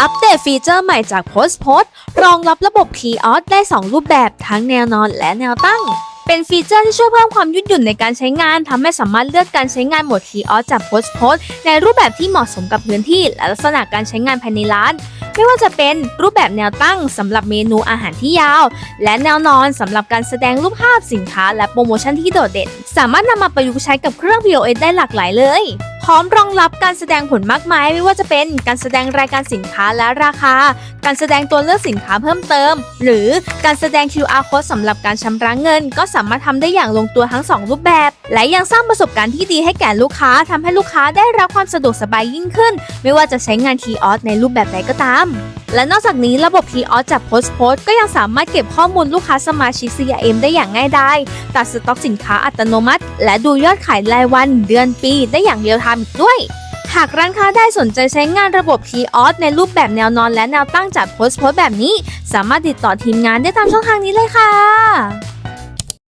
อัปเดตฟีเจอร์ใหม่จาก Post Post รองรับระบบ Kios ได้ 2 รูปแบบทั้งแนวนอนและแนวตั้ง เป็นฟีเจอร์ที่ช่วยเพิ่มความยืดหยุ่นในการใช้งานทำให้สามารถเลือกการใช้งานโหมด Kios จาก Post Post ในรูปแบบที่เหมาะสมกับพื้นที่ และลักษณะการใช้งานภายในร้าน ไม่ว่าจะเป็นรูปแบบแนวตั้งสำหรับเมนูอาหารที่ยาว และแนวนอนสำหรับการแสดงรูปภาพสินค้า และโปรโมชั่นที่โดดเด่น สามารถนำมาประยุกต์ใช้กับเครื่อง POS ได้หลากหลายเลย ร้อมรองรับการแสดงผลมากมายไม่ว่าจะเป็นการแสดงรายการสินค้าและราคา การแสดงตัวเลือกสินค้าเพิ่มเติม หรือการแสดง QR code สำหรับการชำระเงิน ก็สามารถทำได้อย่างลงตัวทั้ง 2 รูปแบบ และยังสร้างประสบการณ์ที่ดีให้แก่ลูกค้าทำให้ลูกค้าได้รับความสะดวกสบายยิ่งขึ้น ไม่ว่าจะใช้งาน k ีออสในรูปแบบใดก็ตามและนอกจากนี้ระบบ P-OS จาก Post Post ก็ยังสามารถเก็บข้อมูลลูกค้าสมาชิก CRM ได้อย่างง่ายดายตัดสต็อกสินค้าอัตโนมัติ และดูยอดขายรายวันเดือนปีได้อย่างเรียลไทม์อีกด้วยหากร้านค้าได้สนใจใช้งานระบบ P-OS ในรูปแบบแนวนอนและแนวตั้งจาก Post Post แบบนี้ สามารถติดต่อทีมงานได้ตามช่องทางนี้เลยค่ะ